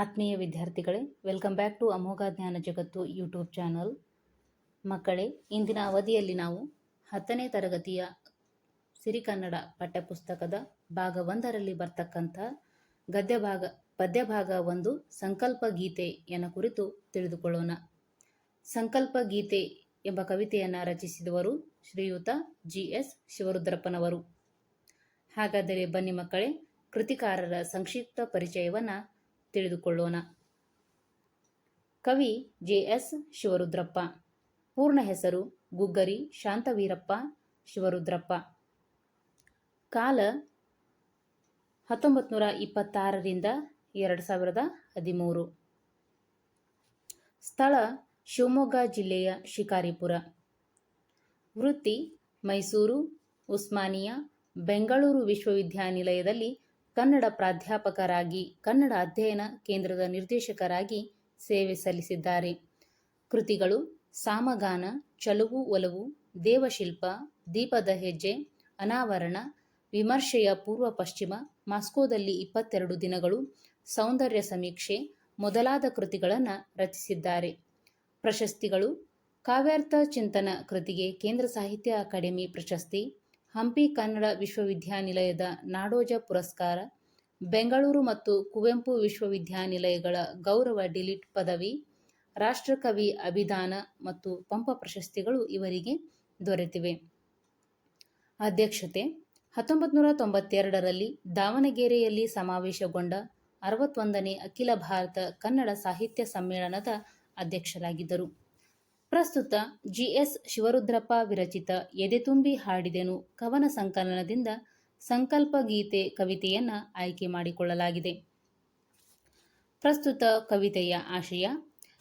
ಆತ್ಮೀಯ ವಿದ್ಯಾರ್ಥಿಗಳೇ welcome back to ಅಮೋಘ ಜ್ಞಾನ ಜಗತ್ತು ಯೂಟ್ಯೂಬ್ ಚಾನಲ್ ಮಕ್ಕಳೇ, ಇಂದಿನ ಅವಧಿಯಲ್ಲಿ ನಾವು ಹತ್ತನೇ ತರಗತಿಯ ಸಿರಿಕನ್ನಡ ಪಠ್ಯಪುಸ್ತಕದ ಭಾಗ ಒಂದರಲ್ಲಿ ಬರ್ತಕ್ಕಂಥ ಗದ್ಯ ಭಾಗ, ಪದ್ಯ ಭಾಗ ಒಂದು, ಸಂಕಲ್ಪ ಗೀತೆಯನ್ನು ಕುರಿತು ತಿಳಿದುಕೊಳ್ಳೋಣ. ಸಂಕಲ್ಪ ಗೀತೆ ಎಂಬ ಕವಿತೆಯನ್ನು ರಚಿಸಿದವರು ಶ್ರೀಯುತ ಜಿ ಎಸ್ ಶಿವರುದ್ರಪ್ಪನವರು. ಹಾಗಾದರೆ ಬನ್ನಿ ಮಕ್ಕಳೇ, ಕೃತಿಕಾರರ ಸಂಕ್ಷಿಪ್ತ ಪರಿಚಯವನ್ನ ತಿಳಿದುಕೊಳ್ಳೋಣ. ಕವಿ ಜೆ ಎಸ್ ಶಿವರುದ್ರಪ್ಪ. ಪೂರ್ಣ ಹೆಸರು ಗುಗ್ಗರಿ ಶಾಂತವೀರಪ್ಪ ಶಿವರುದ್ರಪ್ಪ. ಕಾಲ ಹತ್ತೊಂಬತ್ತು ನೂರ ಇಪ್ಪತ್ತಾರರಿಂದ ಎರಡು ಸಾವಿರದ ಹದಿಮೂರು. ಸ್ಥಳ ಶಿವಮೊಗ್ಗ ಜಿಲ್ಲೆಯ ಶಿಕಾರಿಪುರ. ವೃತ್ತಿ ಮೈಸೂರು, ಉಸ್ಮಾನಿಯಾ, ಬೆಂಗಳೂರು ವಿಶ್ವವಿದ್ಯಾನಿಲಯದಲ್ಲಿ ಕನ್ನಡ ಪ್ರಾಧ್ಯಾಪಕರಾಗಿ, ಕನ್ನಡ ಅಧ್ಯಯನ ಕೇಂದ್ರದ ನಿರ್ದೇಶಕರಾಗಿ ಸೇವೆ ಸಲ್ಲಿಸಿದ್ದಾರೆ. ಕೃತಿಗಳು ಸಾಮಗಾನ, ಚಲುವು ಒಲವು, ದೇವಶಿಲ್ಪ, ದೀಪದ ಹೆಜ್ಜೆ, ಅನಾವರಣ, ವಿಮರ್ಶೆಯ ಪೂರ್ವ ಪಶ್ಚಿಮ, ಮಾಸ್ಕೋದಲ್ಲಿ ಇಪ್ಪತ್ತೆರಡು ದಿನಗಳು, ಸೌಂದರ್ಯ ಸಮೀಕ್ಷೆ ಮೊದಲಾದ ಕೃತಿಗಳನ್ನು ರಚಿಸಿದ್ದಾರೆ. ಪ್ರಶಸ್ತಿಗಳು ಕಾವ್ಯಾರ್ಥ ಚಿಂತನ ಕೃತಿಗೆ ಕೇಂದ್ರ ಸಾಹಿತ್ಯ ಅಕಾಡೆಮಿ ಪ್ರಶಸ್ತಿ ಹಂಪಿ ಕನ್ನಡ ವಿಶ್ವವಿದ್ಯಾನಿಲಯದ ನಾಡೋಜ ಪುರಸ್ಕಾರ, ಬೆಂಗಳೂರು ಮತ್ತು ಕುವೆಂಪು ವಿಶ್ವವಿದ್ಯಾನಿಲಯಗಳ ಗೌರವ ಡಿಲಿಟ್ ಪದವಿ, ರಾಷ್ಟ್ರಕವಿ ಅಭಿದಾನ ಮತ್ತು ಪಂಪ ಪ್ರಶಸ್ತಿಗಳು ಇವರಿಗೆ ದೊರೆತಿವೆ. ಅಧ್ಯಕ್ಷತೆ ಹತ್ತೊಂಬತ್ತು ನೂರ ತೊಂಬತ್ತೆರಡರಲ್ಲಿ ದಾವಣಗೆರೆಯಲ್ಲಿ ಸಮಾವೇಶಗೊಂಡ ಅರವತ್ತೊಂದನೇ ಅಖಿಲ ಭಾರತ ಕನ್ನಡ ಸಾಹಿತ್ಯ ಸಮ್ಮೇಳನದ ಅಧ್ಯಕ್ಷರಾಗಿದ್ದರು. ಪ್ರಸ್ತುತ ಜಿಎಸ್ ಶಿವರುದ್ರಪ್ಪ ವಿರಚಿತ ಎದೆತುಂಬಿ ಹಾಡಿದೆನು ಕವನ ಸಂಕಲನದಿಂದ ಸಂಕಲ್ಪ ಗೀತೆ ಕವಿತೆಯನ್ನ ಆಯ್ಕೆ ಮಾಡಿಕೊಳ್ಳಲಾಗಿದೆ. ಪ್ರಸ್ತುತ ಕವಿತೆಯ ಆಶಯ,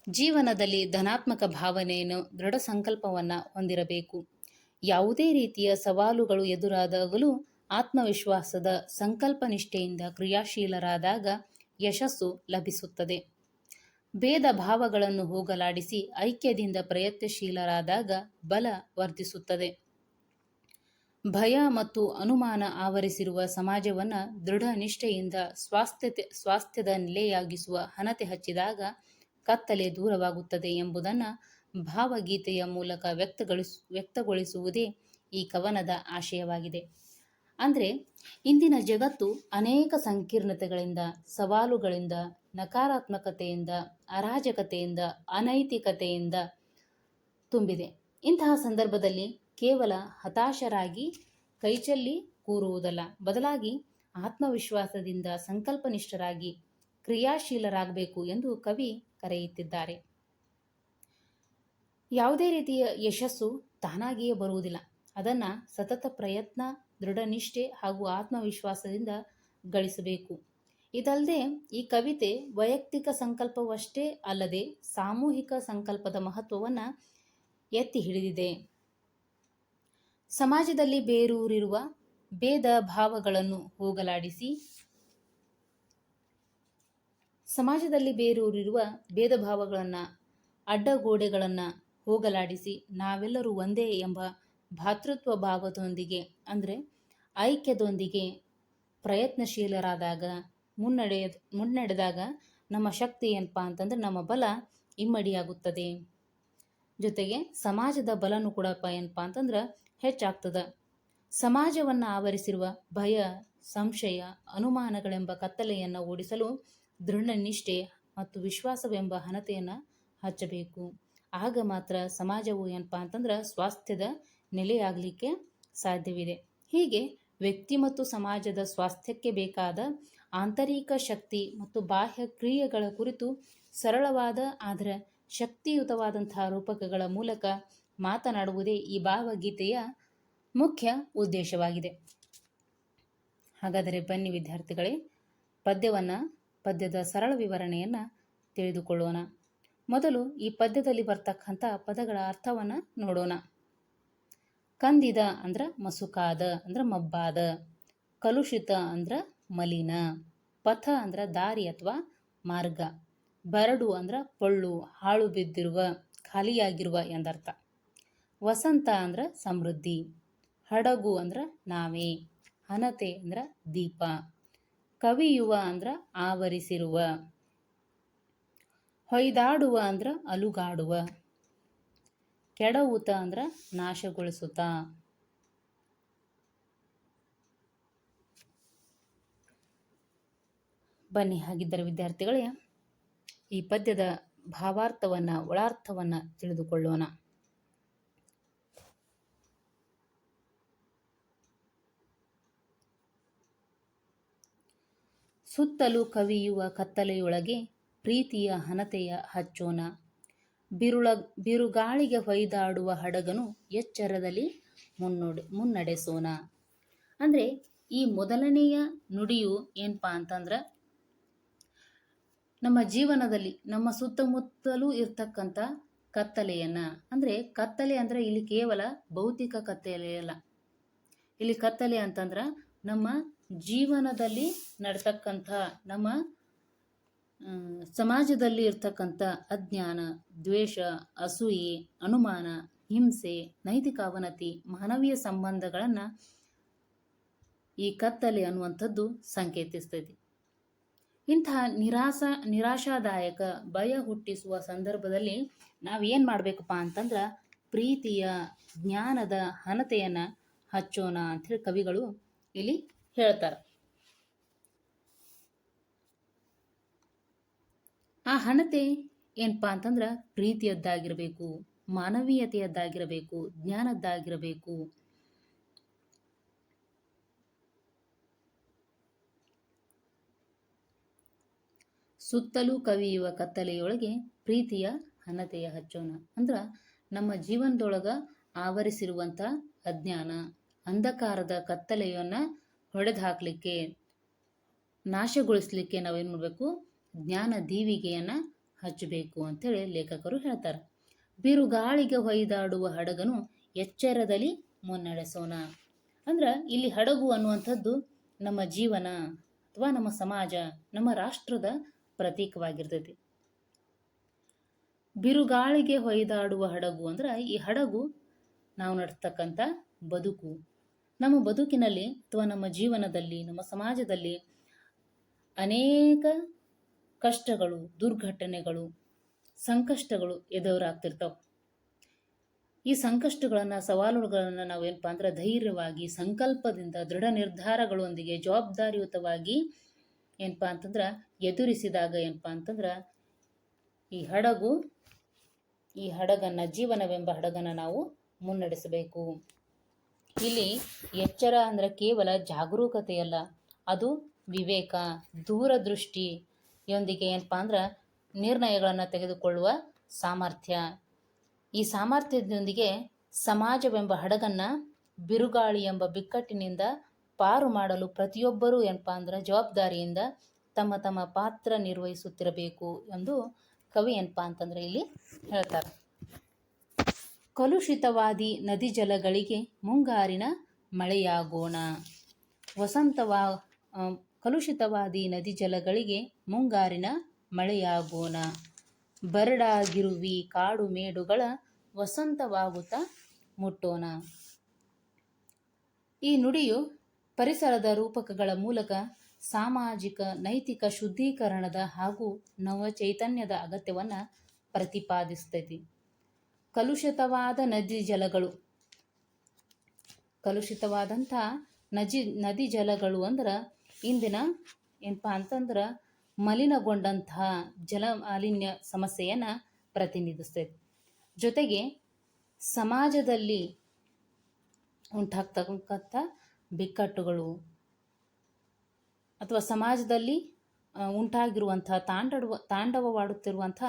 ಜೀವನದಲ್ಲಿ ಧನಾತ್ಮಕ ಭಾವನೆಯನ್ನು ದೃಢ ಸಂಕಲ್ಪವನ್ನು ಹೊಂದಿರಬೇಕು. ಯಾವುದೇ ರೀತಿಯ ಸವಾಲುಗಳು ಎದುರಾದಾಗಲೂ ಆತ್ಮವಿಶ್ವಾಸದ ಸಂಕಲ್ಪ ನಿಷ್ಠೆಯಿಂದ ಕ್ರಿಯಾಶೀಲರಾದಾಗ ಯಶಸ್ಸು ಲಭಿಸುತ್ತದೆ. ಭೇದ ಭಾವಗಳನ್ನು ಹೋಗಲಾಡಿಸಿ ಐಕ್ಯದಿಂದ ಪ್ರಯತ್ನಶೀಲರಾದಾಗ ಬಲ ವರ್ಧಿಸುತ್ತದೆ. ಭಯ ಮತ್ತು ಅನುಮಾನ ಆವರಿಸಿರುವ ಸಮಾಜವನ್ನು ದೃಢ ನಿಷ್ಠೆಯಿಂದ ಸ್ವಾಸ್ಥ್ಯತೆ, ಸ್ವಾಸ್ಥ್ಯದ ನೆಲೆಯಾಗಿಸುವ ಹಣತೆ ಹಚ್ಚಿದಾಗ ಕತ್ತಲೆ ದೂರವಾಗುತ್ತದೆ ಎಂಬುದನ್ನು ಭಾವಗೀತೆಯ ಮೂಲಕ ವ್ಯಕ್ತಗೊಳಿಸ್, ವ್ಯಕ್ತಗೊಳಿಸುವುದೇ ಈ ಕವನದ ಆಶಯವಾಗಿದೆ. ಅಂದರೆ ಇಂದಿನ ಜಗತ್ತು ಅನೇಕ ಸಂಕೀರ್ಣತೆಗಳಿಂದ, ಸವಾಲುಗಳಿಂದ ನಕಾರಾತ್ಮಕತೆಯಿಂದ, ಅರಾಜಕತೆಯಿಂದ, ಅನೈತಿಕತೆಯಿಂದ ತುಂಬಿದೆ. ಇಂತಹ ಸಂದರ್ಭದಲ್ಲಿ ಕೇವಲ ಹತಾಶರಾಗಿ ಕೈಚಲ್ಲಿ ಕೂರುವುದಲ್ಲ, ಬದಲಾಗಿ ಆತ್ಮವಿಶ್ವಾಸದಿಂದ ಸಂಕಲ್ಪನಿಷ್ಠರಾಗಿ ಕ್ರಿಯಾಶೀಲರಾಗಬೇಕು ಎಂದು ಕವಿ ಕರೆಯುತ್ತಿದ್ದಾರೆ. ಯಾವುದೇ ರೀತಿಯ ಯಶಸ್ಸು ತಾನಾಗಿಯೇ ಬರುವುದಿಲ್ಲ. ಅದನ್ನು ಸತತ ಪ್ರಯತ್ನ, ದೃಢನಿಷ್ಠೆ ಹಾಗೂ ಆತ್ಮವಿಶ್ವಾಸದಿಂದ ಗಳಿಸಬೇಕು. ಇದಲ್ಲದೆ ಈ ಕವಿತೆ ವೈಯಕ್ತಿಕ ಸಂಕಲ್ಪವಷ್ಟೇ ಅಲ್ಲದೆ ಸಾಮೂಹಿಕ ಸಂಕಲ್ಪದ ಮಹತ್ವವನ್ನು ಎತ್ತಿ ಹಿಡಿದಿದೆ. ಸಮಾಜದಲ್ಲಿ ಬೇರೂರಿರುವ ಭೇದ ಭಾವಗಳನ್ನು ಹೋಗಲಾಡಿಸಿ, ಸಮಾಜದಲ್ಲಿ ಬೇರೂರಿರುವ ಭೇದ ಭಾವಗಳನ್ನು, ಅಡ್ಡಗೋಡೆಗಳನ್ನು ಹೋಗಲಾಡಿಸಿ ನಾವೆಲ್ಲರೂ ಒಂದೇ ಎಂಬ ಭಾತೃತ್ವ ಭಾವದೊಂದಿಗೆ, ಅಂದರೆ ಐಕ್ಯದೊಂದಿಗೆ ಪ್ರಯತ್ನಶೀಲರಾದಾಗ ಮುನ್ನಡೆಯ ಮುನ್ನಡೆದಾಗ ನಮ್ಮ ಶಕ್ತಿ ಏನಪ್ಪ ಅಂತಂದ್ರೆ ನಮ್ಮ ಬಲ ಇಮ್ಮಡಿಯಾಗುತ್ತದೆ. ಜೊತೆಗೆ ಸಮಾಜದ ಬಲನೂ ಕೂಡಪ್ಪ ಏನಪ್ಪ ಅಂತಂದ್ರೆ ಹೆಚ್ಚಾಗ್ತದೆ. ಸಮಾಜವನ್ನು ಆವರಿಸಿರುವ ಭಯ, ಸಂಶಯ, ಅನುಮಾನಗಳೆಂಬ ಕತ್ತಲೆಯನ್ನು ಓಡಿಸಲು ದೃಢ ನಿಷ್ಠೆ ಮತ್ತು ವಿಶ್ವಾಸವೆಂಬ ಹಣತೆಯನ್ನು ಹಚ್ಚಬೇಕು. ಆಗ ಮಾತ್ರ ಸಮಾಜವು ಏನಪ್ಪ ಅಂತಂದ್ರೆ ಸ್ವಾಸ್ಥ್ಯದ ನೆಲೆಯಾಗಲಿಕ್ಕೆ ಸಾಧ್ಯವಿದೆ. ಹೀಗೆ ವ್ಯಕ್ತಿ ಮತ್ತು ಸಮಾಜದ ಸ್ವಾಸ್ಥ್ಯಕ್ಕೆ ಬೇಕಾದ ಆಂತರಿಕ ಶಕ್ತಿ ಮತ್ತು ಬಾಹ್ಯ ಕ್ರಿಯೆಗಳ ಕುರಿತು ಸರಳವಾದ ಆದರೆ ಶಕ್ತಿಯುತವಾದಂತಹ ರೂಪಕಗಳ ಮೂಲಕ ಮಾತನಾಡುವುದೇ ಈ ಭಾವಗೀತೆಯ ಮುಖ್ಯ ಉದ್ದೇಶವಾಗಿದೆ. ಹಾಗಾದರೆ ಬನ್ನಿ ವಿದ್ಯಾರ್ಥಿಗಳೇ, ಪದ್ಯವನ್ನು, ಪದ್ಯದ ಸರಳ ವಿವರಣೆಯನ್ನು ತಿಳಿದುಕೊಳ್ಳೋಣ. ಮೊದಲು ಈ ಪದ್ಯದಲ್ಲಿ ಬರ್ತಕ್ಕಂಥ ಪದಗಳ ಅರ್ಥವನ್ನು ನೋಡೋಣ. ಕಂದಿದ ಅಂದ್ರೆ ಮಸುಕಾದ ಅಂದ್ರೆ ಮಬ್ಬಾದ, ಕಲುಷಿತ ಅಂದ್ರೆ ಮಲಿನ, ಪಥ ಅಂದ್ರೆ ದಾರಿ ಅಥವಾ ಮಾರ್ಗ, ಬರಡು ಅಂದ್ರೆ ಪೊಳ್ಳು, ಹಾಳು ಬಿದ್ದಿರುವ, ಖಾಲಿಯಾಗಿರುವ ಎಂದರ್ಥ. ವಸಂತ ಅಂದ್ರೆ ಸಮೃದ್ಧಿ, ಹಡಗು ಅಂದ್ರೆ ನಾವೇ, ಹನತೆ ಅಂದ್ರೆ ದೀಪ, ಕವಿಯುವ ಅಂದ್ರೆ ಆವರಿಸಿರುವ, ಹೊಯ್ದಾಡುವ ಅಂದ್ರೆ ಅಲುಗಾಡುವ, ಕೆಡವುತ ಅಂದ್ರೆ ನಾಶಗೊಳಿಸುತ್ತ. ಬನ್ನಿ ಹಾಗಿದ್ದರೆ ವಿದ್ಯಾರ್ಥಿಗಳೇ, ಈ ಪದ್ಯದ ಭಾವಾರ್ಥವನ್ನು, ಒಳಾರ್ಥವನ್ನು ತಿಳಿದುಕೊಳ್ಳೋಣ. ಸುತ್ತಲೂ ಕವಿಯುವ ಕತ್ತಲೆಯೊಳಗೆ ಪ್ರೀತಿಯ ಹನತೆಯ ಹಚ್ಚೋಣ. ಬಿರುಳ, ಬಿರುಗಾಳಿಗೆ ಹೊಯ್ದಾಡುವ ಹಡಗನು ಎಚ್ಚರದಲ್ಲಿ ಮುನ್ನಡೆ, ಮುನ್ನಡೆಸೋಣ. ಅಂದರೆ ಈ ಮೊದಲನೆಯ ನುಡಿಯು ಏನಪ್ಪಾ ಅಂತಂದ್ರೆ ನಮ್ಮ ಜೀವನದಲ್ಲಿ ನಮ್ಮ ಸುತ್ತಮುತ್ತಲೂ ಇರ್ತಕ್ಕಂಥ ಕತ್ತಲೆಯನ್ನು. ಅಂದರೆ ಕತ್ತಲೆ ಅಂದರೆ ಇಲ್ಲಿ ಕೇವಲ ಭೌತಿಕ ಕತ್ತಲೆ ಅಲ್ಲ. ಇಲ್ಲಿ ಕತ್ತಲೆ ಅಂತಂದ್ರೆ ನಮ್ಮ ಜೀವನದಲ್ಲಿ ನಡ್ತಕ್ಕಂಥ, ನಮ್ಮ ಸಮಾಜದಲ್ಲಿ ಇರ್ತಕ್ಕಂಥ ಅಜ್ಞಾನ, ದ್ವೇಷ, ಅಸೂಯೆ, ಅನುಮಾನ, ಹಿಂಸೆ, ನೈತಿಕ ಅವನತಿ, ಮಾನವೀಯ ಸಂಬಂಧಗಳನ್ನು ಈ ಕತ್ತಲೆ ಅನ್ನುವಂಥದ್ದು ಸಂಕೇತಿಸ್ತೈತಿ ಇಂತಹ ನಿರಾಸ, ನಿರಾಶಾದಾಯಕ ಭಯ ಹುಟ್ಟಿಸುವ ಸಂದರ್ಭದಲ್ಲಿ ನಾವೇನು ಮಾಡಬೇಕಪ್ಪ ಅಂತಂದ್ರೆ ಪ್ರೀತಿಯ, ಜ್ಞಾನದ ಹನತೆಯನ್ನು ಹಚ್ಚೋಣ ಅಂಥೇಳಿ ಕವಿಗಳು ಇಲ್ಲಿ ಹೇಳ್ತಾರೆ. ಆ ಹಣತೆ ಏನಪ್ಪ ಅಂತಂದ್ರೆ ಪ್ರೀತಿಯದ್ದಾಗಿರಬೇಕು, ಮಾನವೀಯತೆಯದ್ದಾಗಿರಬೇಕು, ಜ್ಞಾನದ್ದಾಗಿರಬೇಕು ಸುತ್ತಲೂ ಕವಿಯುವ ಕತ್ತಲೆಯೊಳಗೆ ಪ್ರೀತಿಯ ಹಣತೆಯ ಹಚ್ಚೋಣ. ಅಂದ್ರ ನಮ್ಮ ಜೀವನದೊಳಗ ಆವರಿಸಿರುವಂಥ ಅಜ್ಞಾನ, ಅಂಧಕಾರದ ಕತ್ತಲೆಯನ್ನ ಹೊಡೆದು ಹಾಕಲಿಕ್ಕೆ ನಾಶಗೊಳಿಸಲಿಕ್ಕೆ ನಾವೇನು ಮಾಡಬೇಕು? ಜ್ಞಾನ ದೀವಿಗೆಯನ್ನು ಹಚ್ಚಬೇಕು ಅಂತೇಳಿ ಲೇಖಕರು ಹೇಳ್ತಾರೆ. ಬಿರುಗಾಳಿಗೆ ಹೊಯ್ದಾಡುವ ಹಡಗನು ಎಚ್ಚರದಲ್ಲಿ ಮುನ್ನಡೆಸೋಣ. ಅಂದ್ರೆ ಇಲ್ಲಿ ಹಡಗು ಅನ್ನುವಂಥದ್ದು ನಮ್ಮ ಜೀವನ ಅಥವಾ ನಮ್ಮ ಸಮಾಜ, ನಮ್ಮ ರಾಷ್ಟ್ರದ ಪ್ರತೀಕವಾಗಿರ್ತೈತಿ. ಬಿರುಗಾಳಿಗೆ ಹೊಯ್ದಾಡುವ ಹಡಗು ಅಂದ್ರೆ ಈ ಹಡಗು ನಾವು ನಡ್ತಕ್ಕಂಥ ಬದುಕು. ನಮ್ಮ ಬದುಕಿನಲ್ಲಿ ಅಥವಾ ನಮ್ಮ ಜೀವನದಲ್ಲಿ, ನಮ್ಮ ಸಮಾಜದಲ್ಲಿ ಅನೇಕ ಕಷ್ಟಗಳು, ದುರ್ಘಟನೆಗಳು, ಸಂಕಷ್ಟಗಳು ಎದುರಾಗ್ತಿರ್ತಾವೆ. ಈ ಸಂಕಷ್ಟಗಳನ್ನು, ಸವಾಲುಗಳನ್ನು ನಾವೇನಪ್ಪ ಅಂದ್ರೆ ಧೈರ್ಯವಾಗಿ, ಸಂಕಲ್ಪದಿಂದ, ದೃಢ ನಿರ್ಧಾರಗಳೊಂದಿಗೆ, ಜವಾಬ್ದಾರಿಯುತವಾಗಿ ಏನಪ್ಪ ಅಂತಂದ್ರೆ ಎದುರಿಸಿದಾಗ ಏನಪ್ಪ ಅಂತಂದ್ರೆ ಈ ಹಡಗು, ಈ ಹಡಗನ್ನು, ಜೀವನವೆಂಬ ಹಡಗನ್ನು ನಾವು ಮುನ್ನಡೆಸಬೇಕು. ಇಲ್ಲಿ ಎಚ್ಚರ ಅಂದರೆ ಕೇವಲ ಜಾಗರೂಕತೆಯಲ್ಲ ಅದು ವಿವೇಕ ದೂರದೃಷ್ಟಿಯೊಂದಿಗೆ ಏನಪ್ಪ ಅಂದ್ರೆ ನಿರ್ಣಯಗಳನ್ನು ತೆಗೆದುಕೊಳ್ಳುವ ಸಾಮರ್ಥ್ಯ. ಈ ಸಾಮರ್ಥ್ಯದೊಂದಿಗೆ ಸಮಾಜವೆಂಬ ಹಡಗನ್ನು ಬಿರುಗಾಳಿ ಎಂಬ ಬಿಕ್ಕಟ್ಟಿನಿಂದ ಪಾರು ಮಾಡಲು ಪ್ರತಿಯೊಬ್ಬರೂ ಏನಪ್ಪ ಅಂದ್ರೆ ಜವಾಬ್ದಾರಿಯಿಂದ ತಮ್ಮ ತಮ್ಮ ಪಾತ್ರ ನಿರ್ವಹಿಸುತ್ತಿರಬೇಕು ಎಂದು ಕವಿ ಏನಪ್ಪ ಅಂತಂದ್ರೆ ಇಲ್ಲಿ ಹೇಳ್ತಾರೆ. ಕಲುಷಿತವಾದಿ ನದಿ ಜಲಗಳಿಗೆ ಮುಂಗಾರಿನ ಮಳೆಯಾಗೋಣ. ವಸಂತವಾ ಕಲುಷಿತವಾದಿ ನದಿ ಜಲಗಳಿಗೆ ಮುಂಗಾರಿನ ಮಳೆಯಾಗೋಣ. ಬರಡಾಗಿರುವಿ ಕಾಡು ಮೇಡುಗಳ ವಸಂತವಾಗುತ್ತಾ ಮುಟ್ಟೋಣ. ಈ ನುಡಿಯು ಪರಿಸರದ ರೂಪಕಗಳ ಮೂಲಕ ಸಾಮಾಜಿಕ ನೈತಿಕ ಶುದ್ಧೀಕರಣದ ಹಾಗೂ ನವಚೈತನ್ಯದ ಅಗತ್ಯವನ್ನು ಪ್ರತಿಪಾದಿಸ್ತೈತಿ ಕಲುಷಿತವಾದ ನದಿ ಜಲಗಳು. ಕಲುಷಿತವಾದಂಥ ನದಿ ನದಿ ಜಲಗಳು ಅಂದ್ರೆ ಇಂದಿನ ಏನಪ್ಪ ಅಂತಂದ್ರೆ ಮಲಿನಗೊಂಡಂತಹ ಜಲ ಮಾಲಿನ್ಯ ಸಮಸ್ಯೆಯನ್ನು ಪ್ರತಿನಿಧಿಸ್ತೈತಿ ಜೊತೆಗೆ ಸಮಾಜದಲ್ಲಿ ಉಂಟಾಗ್ತಕ್ಕಂಥ ಬಿಕ್ಕಟ್ಟುಗಳು ಅಥವಾ ಸಮಾಜದಲ್ಲಿ ಉಂಟಾಗಿರುವಂಥ ತಾಂಡವ ತಾಂಡವವಾಡುತ್ತಿರುವಂಥ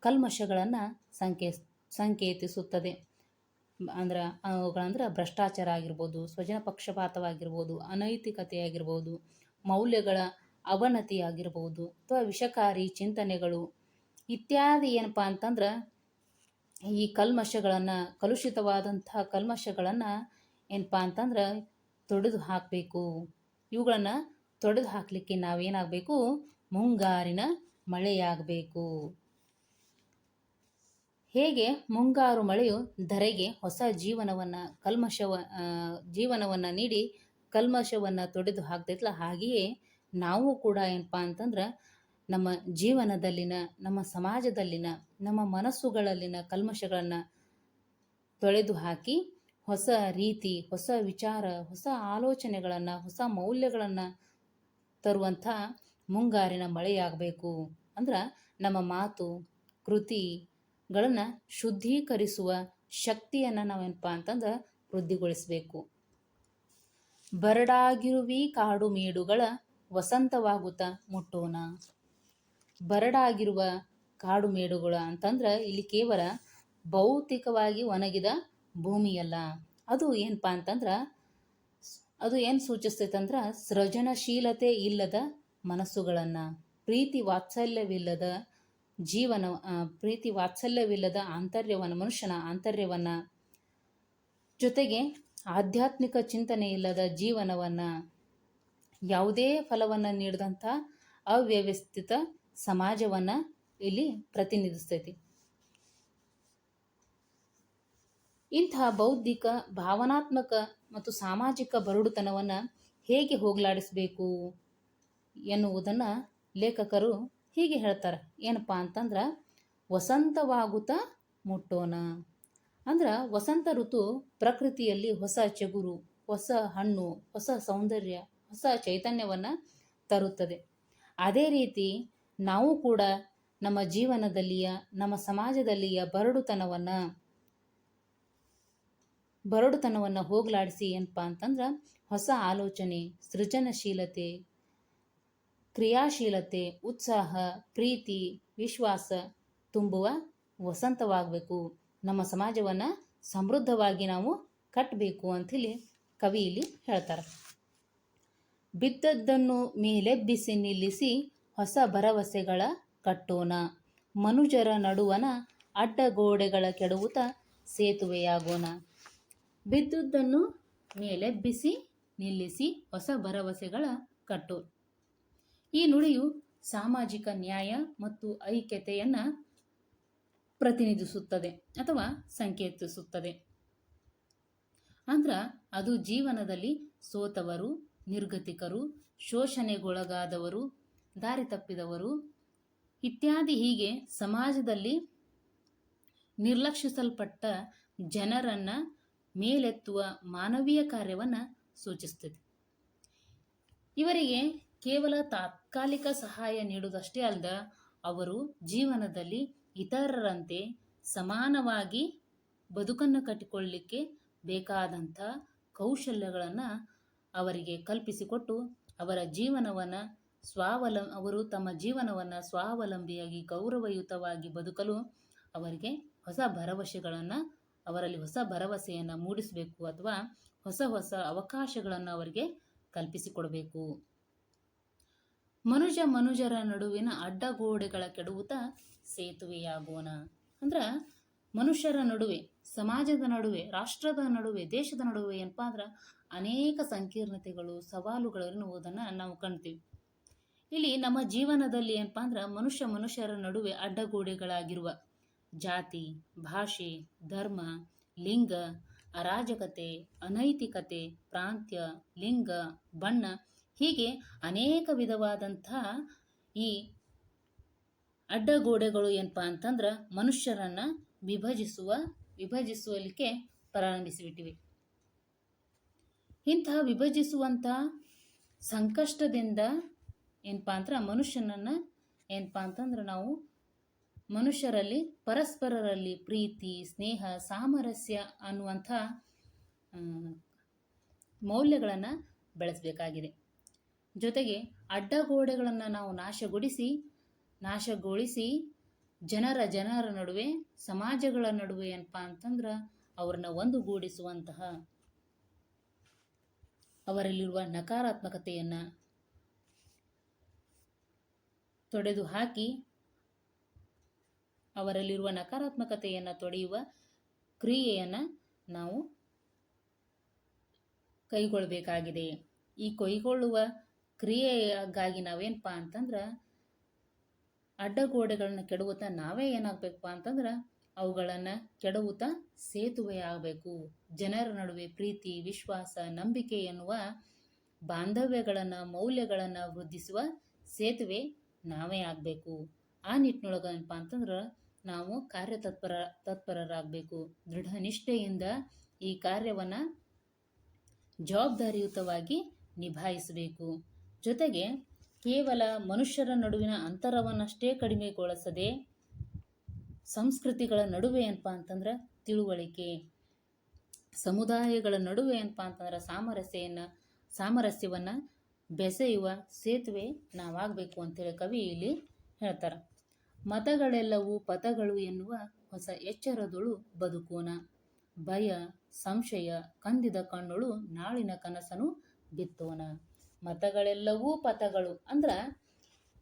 ಕಲ್ಮಶಗಳನ್ನು ಸಂಕೇ, ಸಂಕೇತಿಸುತ್ತದೆ. ಅಂದ್ರೆ, ಅವುಗಳಂದ್ರೆ ಭ್ರಷ್ಟಾಚಾರ ಆಗಿರ್ಬೋದು, ಸ್ವಜನ ಪಕ್ಷಪಾತವಾಗಿರ್ಬೋದು, ಅನೈತಿಕತೆಯಾಗಿರ್ಬೋದು, ಮೌಲ್ಯಗಳ ಅವನತಿಯಾಗಿರ್ಬೋದು, ಅಥವಾ ವಿಷಕಾರಿ ಚಿಂತನೆಗಳು ಇತ್ಯಾದಿ ಏನಪ್ಪ ಅಂತಂದ್ರೆ, ಈ ಕಲ್ಮಶಗಳನ್ನು, ಕಲುಷಿತವಾದಂಥ ಕಲ್ಮಶಗಳನ್ನು ಏನಪ್ಪ ಅಂತಂದ್ರೆ ತೊಡೆದು ಹಾಕಬೇಕು. ಇವುಗಳನ್ನು ತೊಡೆದು ಹಾಕಲಿಕ್ಕೆ ನಾವೇನಾಗಬೇಕು? ಮುಂಗಾರಿನ ಮಳೆಯಾಗಬೇಕು. ಹೇಗೆ ಮುಂಗಾರು ಮಳೆಯು ಧರೆಗೆ ಹೊಸ ಜೀವನವನ್ನು ಕಲ್ಮಶವ ಜೀವನವನ್ನು ನೀಡಿ ಕಲ್ಮಶವನ್ನು ತೊಡೆದು ಹಾಕ್ತೈತಲ್ಲ, ಹಾಗೆಯೇ ನಾವು ಕೂಡ ಏನಪ್ಪ ಅಂತಂದ್ರೆ ನಮ್ಮ ಜೀವನದಲ್ಲಿನ, ನಮ್ಮ ಸಮಾಜದಲ್ಲಿನ, ನಮ್ಮ ಮನಸ್ಸುಗಳಲ್ಲಿನ ಕಲ್ಮಶಗಳನ್ನು ತೊಳೆದು ಹಾಕಿ ಹೊಸ ರೀತಿ, ಹೊಸ ವಿಚಾರ, ಹೊಸ ಆಲೋಚನೆಗಳನ್ನು, ಹೊಸ ಮೌಲ್ಯಗಳನ್ನು ತರುವಂಥ ಮುಂಗಾರಿನ ಮಳೆಯಾಗಬೇಕು. ಅಂದ್ರೆ ನಮ್ಮ ಮಾತು ಕೃತಿಗಳನ್ನು ಶುದ್ಧೀಕರಿಸುವ ಶಕ್ತಿಯನ್ನು ನಾವೇನಪ್ಪ ಅಂತಂದ್ರೆ ವೃದ್ಧಿಗೊಳಿಸಬೇಕು. ಬರಡಾಗಿರುವಿ ಕಾಡು ಮೇಡುಗಳ ವಸಂತವಾಗುತ್ತ ಮುಟ್ಟೋಣ. ಬರಡಾಗಿರುವ ಕಾಡು ಮೇಡುಗಳು ಅಂತಂದ್ರೆ ಇಲ್ಲಿ ಕೇವಲ ಭೌತಿಕವಾಗಿ ಒಣಗಿದ ಭೂಮಿಯಲ್ಲ, ಅದು ಏನಪ್ಪ ಅಂತಂದ್ರೆ, ಅದು ಏನು ಸೂಚಿಸ್ತೈತೆ ಅಂದ್ರೆ ಸೃಜನಶೀಲತೆ ಇಲ್ಲದ ಮನಸ್ಸುಗಳನ್ನು, ಪ್ರೀತಿ ವಾತ್ಸಲ್ಯವಿಲ್ಲದ ಜೀವನ ಪ್ರೀತಿ ವಾತ್ಸಲ್ಯವಿಲ್ಲದ ಆಂತರ್ಯವನ್ನು, ಮನುಷ್ಯನ ಆಂತರ್ಯವನ್ನು, ಜೊತೆಗೆ ಆಧ್ಯಾತ್ಮಿಕ ಚಿಂತನೆ ಇಲ್ಲದ ಜೀವನವನ್ನು, ಯಾವುದೇ ಫಲವನ್ನು ನೀಡಿದಂಥ ಅವ್ಯವಸ್ಥಿತ ಸಮಾಜವನ್ನು ಇಲ್ಲಿ ಪ್ರತಿನಿಧಿಸ್ತೈತಿ. ಇಂತಹ ಬೌದ್ಧಿಕ, ಭಾವನಾತ್ಮಕ ಮತ್ತು ಸಾಮಾಜಿಕ ಬರಡುತನವನ್ನು ಹೇಗೆ ಹೋಗಲಾಡಿಸಬೇಕು ಎನ್ನುವುದನ್ನು ಲೇಖಕರು ಹೀಗೆ ಹೇಳ್ತಾರೆ. ಏನಪ್ಪ ಅಂತಂದ್ರೆ ವಸಂತವಾಗುತ್ತ ಮುಟ್ಟೋಣ. ಅಂದ್ರೆ ವಸಂತ ಋತು ಪ್ರಕೃತಿಯಲ್ಲಿ ಹೊಸ ಚಗುರು, ಹೊಸ ಹಣ್ಣು, ಹೊಸ ಸೌಂದರ್ಯ, ಹೊಸ ಚೈತನ್ಯವನ್ನು ತರುತ್ತದೆ. ಅದೇ ರೀತಿ ನಾವು ಕೂಡ ನಮ್ಮ ಜೀವನದಲ್ಲಿಯ, ನಮ್ಮ ಸಮಾಜದಲ್ಲಿಯ ಬರಡುತನವನ್ನು ಬರಡುತನವನ್ನು ಹೋಗಲಾಡಿಸಿ ಏನಪ್ಪ ಅಂತಂದ್ರೆ ಹೊಸ ಆಲೋಚನೆ, ಸೃಜನಶೀಲತೆ, ಕ್ರಿಯಾಶೀಲತೆ, ಉತ್ಸಾಹ, ಪ್ರೀತಿ, ವಿಶ್ವಾಸ ತುಂಬುವ ವಸಂತವಾಗಬೇಕು. ನಮ್ಮ ಸಮಾಜವನ್ನು ಸಮೃದ್ಧವಾಗಿ ನಾವು ಕಟ್ಟಬೇಕು ಅಂಥೇಳಿ ಕವಿ ಇಲ್ಲಿ ಹೇಳ್ತಾರೆ. ಬಿದ್ದದ್ದನ್ನು ಮೇಲೆಬ್ಬಿಸಿ ನಿಲ್ಲಿಸಿ ಹೊಸ ಭರವಸೆಗಳ ಕಟ್ಟೋಣ. ಮನುಜರ ನಡುವನ ಅಡ್ಡಗೋಡೆಗಳ ಕೆಡವುತ ಸೇತುವೆಯಾಗೋಣ. ಬಿದ್ದುದನ್ನು ಬಿಸಿ ನಿಲ್ಲಿಸಿ ಹೊಸ ಭರವಸೆಗಳ ಕಟ್ಟು. ಈ ನುಡಿಯು ಸಾಮಾಜಿಕ ನ್ಯಾಯ ಮತ್ತು ಐಕ್ಯತೆಯನ್ನು ಪ್ರತಿನಿಧಿಸುತ್ತದೆ ಅಥವಾ ಸಂಕೇತಿಸುತ್ತದೆ. ಅಂದ್ರೆ ಅದು ಜೀವನದಲ್ಲಿ ಸೋತವರು, ನಿರ್ಗತಿಕರು, ಶೋಷಣೆಗೊಳಗಾದವರು, ದಾರಿ ತಪ್ಪಿದವರು ಇತ್ಯಾದಿ ಹೀಗೆ ಸಮಾಜದಲ್ಲಿ ನಿರ್ಲಕ್ಷಿಸಲ್ಪಟ್ಟ ಜನರನ್ನು ಮೇಲೆತ್ತುವ ಮಾನವೀಯ ಕಾರ್ಯವನ್ನು ಸೂಚಿಸ್ತದೆ. ಇವರಿಗೆ ಕೇವಲ ತಾತ್ಕಾಲಿಕ ಸಹಾಯ ನೀಡುವುದಷ್ಟೇ ಅಲ್ಲದ ಅವರು ಜೀವನದಲ್ಲಿ ಇತರರಂತೆ ಸಮಾನವಾಗಿ ಬದುಕನ್ನು ಕಟ್ಟಿಕೊಳ್ಳಲಿಕ್ಕೆ ಬೇಕಾದಂಥ ಕೌಶಲ್ಯಗಳನ್ನು ಅವರಿಗೆ ಕಲ್ಪಿಸಿಕೊಟ್ಟು ಅವರ ಜೀವನವನ್ನು ಸ್ವಾವಲ, ಅವರು ತಮ್ಮ ಜೀವನವನ್ನು ಸ್ವಾವಲಂಬಿಯಾಗಿ ಗೌರವಯುತವಾಗಿ ಬದುಕಲು ಅವರಿಗೆ ಹೊಸ ಭರವಸೆಗಳನ್ನು ಅವರಲ್ಲಿ ಹೊಸ ಭರವಸೆಯನ್ನು ಮೂಡಿಸಬೇಕು ಅಥವಾ ಹೊಸ ಹೊಸ ಅವಕಾಶಗಳನ್ನು ಅವರಿಗೆ ಕಲ್ಪಿಸಿಕೊಡಬೇಕು. ಮನುಜ ಮನುಜರ ನಡುವಿನ ಅಡ್ಡಗೋಡೆಗಳ ಕೆಡುವುತ ಸೇತುವೆಯಾಗೋಣ. ಅಂದ್ರೆ ಮನುಷ್ಯರ ನಡುವೆ, ಸಮಾಜದ ನಡುವೆ, ರಾಷ್ಟ್ರದ ನಡುವೆ, ದೇಶದ ನಡುವೆ ಏನಪ್ಪಾ ಅಂದ್ರೆ ಅನೇಕ ಸಂಕೀರ್ಣತೆಗಳು ಸವಾಲುಗಳು ಎನ್ನುವುದನ್ನು ನಾವು ಕಾಣ್ತೀವಿ. ಇಲ್ಲಿ ನಮ್ಮ ಜೀವನದಲ್ಲಿ ಏನಪ್ಪಾ ಅಂದ್ರೆ ಮನುಷ್ಯ ಮನುಷ್ಯರ ನಡುವೆ ಅಡ್ಡಗೋಡೆಗಳಾಗಿರುವ ಜಾತಿ, ಭಾಷೆ, ಧರ್ಮ, ಲಿಂಗ, ಅರಾಜಕತೆ, ಅನೈತಿಕತೆ, ಪ್ರಾಂತ್ಯ, ಲಿಂಗ, ಬಣ್ಣ ಹೀಗೆ ಅನೇಕ ವಿಧವಾದಂಥ ಈ ಅಡ್ಡಗೋಡೆಗಳು ಏನಪ್ಪ ಅಂತಂದ್ರೆ ಮನುಷ್ಯರನ್ನ ವಿಭಜಿಸುವ, ವಿಭಜಿಸುವಲಿಕ್ಕೆ ಪ್ರಾರಂಭಿಸಿಬಿಟ್ಟಿವೆ. ಇಂತಹ ವಿಭಜಿಸುವಂಥ ಸಂಕಷ್ಟದಿಂದ ಏನಪ್ಪ ಅಂದ್ರೆ ಮನುಷ್ಯನನ್ನು ಏನಪ್ಪ ಅಂತಂದ್ರೆ ನಾವು ಮನುಷ್ಯರಲ್ಲಿ ಪರಸ್ಪರರಲ್ಲಿ ಪ್ರೀತಿ, ಸ್ನೇಹ, ಸಾಮರಸ್ಯ ಅನ್ನುವಂಥ ಮೌಲ್ಯಗಳನ್ನು ಬೆಳೆಸಬೇಕಾಗಿದೆ. ಜೊತೆಗೆ ಅಡ್ಡಗೋಡೆಗಳನ್ನು ನಾವು ನಾಶಗೊಳಿಸಿ ನಾಶಗೊಳಿಸಿ ಜನರ ಜನರ ನಡುವೆ, ಸಮಾಜಗಳ ನಡುವೆ ಏನಪ್ಪ ಅಂತಂದ್ರೆ ಅವ್ರನ್ನ ಒಂದುಗೂಡಿಸುವಂತಹ ಅವರಲ್ಲಿರುವ ನಕಾರಾತ್ಮಕತೆಯನ್ನು ತೊಡೆದು ಹಾಕಿ ಅವರಲ್ಲಿರುವ ನಕಾರಾತ್ಮಕತೆಯನ್ನು ತೊಡೆಯುವ ಕ್ರಿಯೆಯನ್ನು ನಾವು ಕೈಗೊಳ್ಳಬೇಕಾಗಿದೆ ಈ ಕೈಗೊಳ್ಳುವ ಕ್ರಿಯೆಗಾಗಿ ನಾವೇನಪ್ಪ ಅಂತಂದ್ರೆ, ಅಡ್ಡಗೋಡೆಗಳನ್ನ ಕೆಡವುತ್ತಾ ನಾವೇ ಏನಾಗಬೇಕಪ್ಪ ಅಂತಂದ್ರೆ, ಅವುಗಳನ್ನು ಕೆಡವುತ್ತಾ ಸೇತುವೆ ಆಗಬೇಕು. ಜನರ ನಡುವೆ ಪ್ರೀತಿ, ವಿಶ್ವಾಸ, ನಂಬಿಕೆ ಎನ್ನುವ ಬಾಂಧವ್ಯಗಳನ್ನು, ಮೌಲ್ಯಗಳನ್ನು ವೃದ್ಧಿಸುವ ಸೇತುವೆ ನಾವೇ ಆಗಬೇಕು. ಆ ನಿಟ್ಟಿನೊಳಗೆ ಏನಪ್ಪ ಅಂತಂದ್ರೆ ನಾವು ಕಾರ್ಯತತ್ಪರ, ತತ್ಪರರಾಗಬೇಕು. ದೃಢ ನಿಷ್ಠೆಯಿಂದ ಈ ಕಾರ್ಯವನ್ನು ಜವಾಬ್ದಾರಿಯುತವಾಗಿ ನಿಭಾಯಿಸಬೇಕು. ಜೊತೆಗೆ ಕೇವಲ ಮನುಷ್ಯರ ನಡುವಿನ ಅಂತರವನ್ನಷ್ಟೇ ಕಡಿಮೆಗೊಳಿಸದೆ ಸಂಸ್ಕೃತಿಗಳ ನಡುವೆ ಏನಪ್ಪ ಅಂತಂದ್ರೆ ತಿಳುವಳಿಕೆ. ಸಮುದಾಯಗಳ ನಡುವೆ ಏನಪ್ಪ ಅಂತಂದ್ರೆ ಸಾಮರಸ್ಯವನ್ನು ಸಾಮರಸ್ಯವನ್ನು ಬೆಸೆಯುವ ಸೇತುವೆ ನಾವಾಗಬೇಕು ಅಂತೇಳಿ ಕವಿ ಇಲ್ಲಿ ಹೇಳ್ತಾರೆ. ಮತಗಳೆಲ್ಲವೂ ಪಥಗಳು ಎನ್ನುವ ಹೊಸ ಎಚ್ಚರದೊಳು ಬದುಕೋಣ ಭಯ, ಸಂಶಯ, ಕಂದಿದ ಕಣ್ಣುಳು ನಾಳಿನ ಕನಸನು ಬಿತ್ತೋಣ ಮತಗಳೆಲ್ಲವೂ ಪಥಗಳು ಅಂದ್ರೆ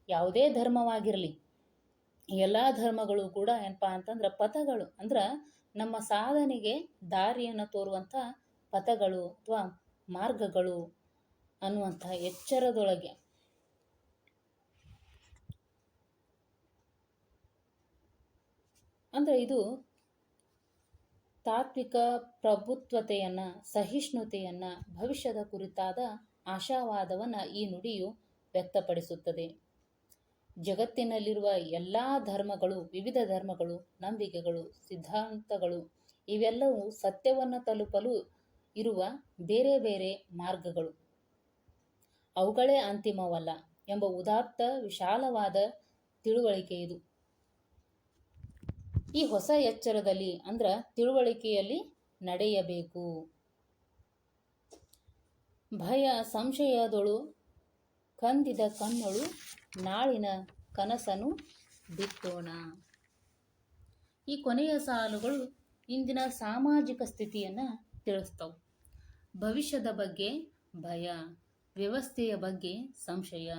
ಯಾವುದೇ ಧರ್ಮವಾಗಿರಲಿ. ಎಲ್ಲ ಧರ್ಮಗಳು ಕೂಡ ಏನಪ್ಪ ಅಂತಂದ್ರೆ ಪಥಗಳು. ಅಂದ್ರೆ ನಮ್ಮ ಸಾಧನೆಗೆ ದಾರಿಯನ್ನು ತೋರುವಂಥ ಪಥಗಳು ಅಥವಾ ಮಾರ್ಗಗಳು ಅನ್ನುವಂಥ ಎಚ್ಚರದೊಳಗೆ. ಅಂದರೆ ಇದು ತಾತ್ವಿಕ ಪ್ರಭುತ್ವತೆಯನ್ನು, ಸಹಿಷ್ಣುತೆಯನ್ನು, ಭವಿಷ್ಯದ ಕುರಿತಾದ ಆಶಾವಾದವನ್ನು ಈ ನುಡಿಯು ವ್ಯಕ್ತಪಡಿಸುತ್ತದೆ. ಜಗತ್ತಿನಲ್ಲಿರುವ ಎಲ್ಲ ಧರ್ಮಗಳು, ವಿವಿಧ ಧರ್ಮಗಳು, ನಂಬಿಕೆಗಳು, ಸಿದ್ಧಾಂತಗಳು, ಇವೆಲ್ಲವೂ ಸತ್ಯವನ್ನು ತಲುಪಲು ಇರುವ ಬೇರೆ ಬೇರೆ ಮಾರ್ಗಗಳು. ಅವುಗಳೇ ಅಂತಿಮವಲ್ಲ ಎಂಬ ಉದಾತ್ತ ವಿಶಾಲವಾದ ತಿಳುವಳಿಕೆ ಇದು. ಈ ಹೊಸ ಎಚ್ಚರದಲ್ಲಿ ಅಂದ್ರೆ ತಿಳುವಳಿಕೆಯಲ್ಲಿ ನಡೆಯಬೇಕು. ಭಯ ಸಂಶಯದೊಳು ಕಂದಿದ ಕಣ್ಣೊಳು ನಾಳಿನ ಕನಸನು ಬಿತ್ತೋಣ. ಈ ಕೊನೆಯ ಸಾಲುಗಳು ಇಂದಿನ ಸಾಮಾಜಿಕ ಸ್ಥಿತಿಯನ್ನು ತಿಳಿಸ್ತವು. ಭವಿಷ್ಯದ ಬಗ್ಗೆ ಭಯ, ವ್ಯವಸ್ಥೆಯ ಬಗ್ಗೆ ಸಂಶಯ,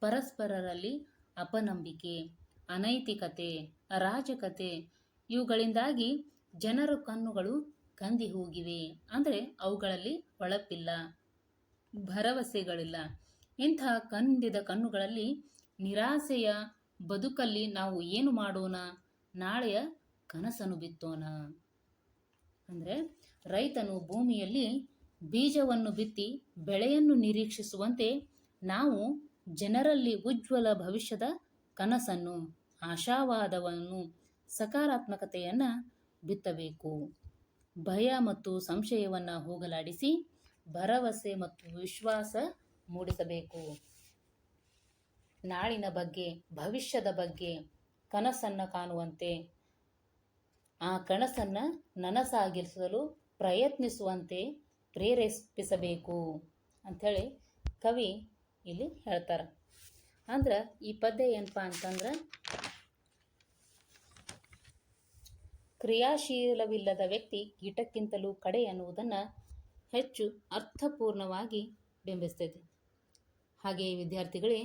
ಪರಸ್ಪರರಲ್ಲಿ ಅಪನಂಬಿಕೆ, ಅನೈತಿಕತೆ, ಅರಾಜಕತೆ ಇವುಗಳಿಂದಾಗಿ ಜನರ ಕಣ್ಣುಗಳು ಕಂದಿ ಹೋಗಿವೆ. ಅಂದರೆ ಅವುಗಳಲ್ಲಿ ಹೊಳಪಿಲ್ಲ, ಭರವಸೆಗಳಿಲ್ಲ. ಇಂಥ ಕಂದಿದ ಕಣ್ಣುಗಳಲ್ಲಿ ನಿರಾಸೆಯ ಬದುಕಲ್ಲಿ ನಾವು ಏನು ಮಾಡೋಣ? ನಾಳೆಯ ಕನಸನ್ನು ಬಿತ್ತೋಣ. ಅಂದರೆ ರೈತನು ಭೂಮಿಯಲ್ಲಿ ಬೀಜವನ್ನು ಬಿತ್ತಿ ಬೆಳೆಯನ್ನು ನಿರೀಕ್ಷಿಸುವಂತೆ ನಾವು ಜನರಲ್ಲಿ ಉಜ್ವಲ ಭವಿಷ್ಯದ ಕನಸನ್ನು, ಆಶಾವಾದವನ್ನು ಸಕಾರಾತ್ಮಕತೆಯನ್ನು ಬಿತ್ತಬೇಕು. ಭಯ ಮತ್ತು ಸಂಶಯವನ್ನು ಹೋಗಲಾಡಿಸಿ ಭರವಸೆ ಮತ್ತು ವಿಶ್ವಾಸ ಮೂಡಿಸಬೇಕು. ನಾಳಿನ ಬಗ್ಗೆ, ಭವಿಷ್ಯದ ಬಗ್ಗೆ ಕನಸನ್ನು ಕಾಣುವಂತೆ, ಆ ಕನಸನ್ನು ನನಸಾಗಿಸಲು ಪ್ರಯತ್ನಿಸುವಂತೆ ಪ್ರೇರೇಪಿಸಬೇಕು ಅಂಥೇಳಿ ಕವಿ ಇಲ್ಲಿ ಹೇಳ್ತಾರೆ. ಅಂದ್ರೆ ಈ ಪದ್ಯ ಏನಪ್ಪ ಅಂತಂದ್ರೆ ಕ್ರಿಯಾಶೀಲವಿಲ್ಲದ ವ್ಯಕ್ತಿ ಕೀಟಕ್ಕಿಂತಲೂ ಕಡೆ ಅನ್ನುವುದನ್ನು ಹೆಚ್ಚು ಅರ್ಥಪೂರ್ಣವಾಗಿ ಬಿಂಬಿಸ್ತೈತೆ ಹಾಗೆಯೇ ವಿದ್ಯಾರ್ಥಿಗಳೇ,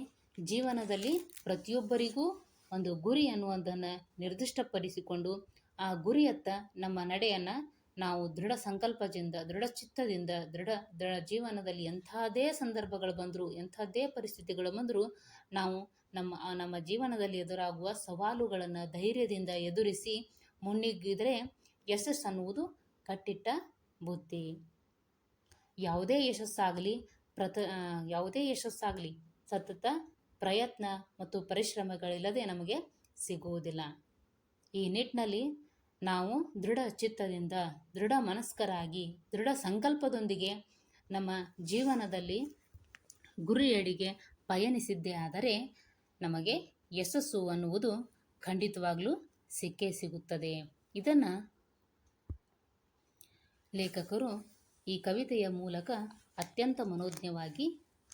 ಜೀವನದಲ್ಲಿ ಪ್ರತಿಯೊಬ್ಬರಿಗೂ ಒಂದು ಗುರಿ ಅನ್ನುವುದನ್ನು ನಿರ್ದಿಷ್ಟಪಡಿಸಿಕೊಂಡು ಆ ಗುರಿಯತ್ತ ನಮ್ಮ ನಡೆಯನ್ನು ನಾವು ದೃಢ ಸಂಕಲ್ಪದಿಂದ, ದೃಢ ಚಿತ್ತದಿಂದ, ದೃಢ ದೃಢ ಜೀವನದಲ್ಲಿ ಎಂಥದೇ ಸಂದರ್ಭಗಳು ಬಂದರೂ ಎಂಥದ್ದೇ ಪರಿಸ್ಥಿತಿಗಳು ಬಂದರೂ ನಾವು ನಮ್ಮ ನಮ್ಮ ಜೀವನದಲ್ಲಿ ಎದುರಾಗುವ ಸವಾಲುಗಳನ್ನು ಧೈರ್ಯದಿಂದ ಎದುರಿಸಿ ಮುನ್ನುಗ್ಗಿದರೆ ಯಶಸ್ಸು ಅನ್ನುವುದು ಕಟ್ಟಿಟ್ಟ ಬುದ್ಧಿ. ಯಾವುದೇ ಯಶಸ್ಸಾಗಲಿ ಪ್ರತ ಯಾವುದೇ ಯಶಸ್ಸಾಗಲಿ ಸತತ ಪ್ರಯತ್ನ ಮತ್ತು ಪರಿಶ್ರಮಗಳಿಲ್ಲದೆ ನಮಗೆ ಸಿಗುವುದಿಲ್ಲ. ಈ ನಿಟ್ಟಿನಲ್ಲಿ ನಾವು ದೃಢ ಚಿತ್ತದಿಂದ, ದೃಢ ಮನಸ್ಕರಾಗಿ, ದೃಢ ಸಂಕಲ್ಪದೊಂದಿಗೆ ನಮ್ಮ ಜೀವನದಲ್ಲಿ ಗುರಿಯಡಿಗೆ ಪಯಣಿಸಿದ್ದೇ ಆದರೆ ನಮಗೆ ಯಶಸ್ಸು ಅನ್ನುವುದು ಖಂಡಿತವಾಗಲೂ ಸಿಕ್ಕೇ ಸಿಗುತ್ತದೆ. ಇದನ್ನು ಲೇಖಕರು ಈ ಕವಿತೆಯ ಮೂಲಕ ಅತ್ಯಂತ ಮನೋಜ್ಞವಾಗಿ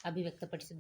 ಅಭಿವ್ಯಕ್ತಪಡಿಸಿದ್ದಾರೆ.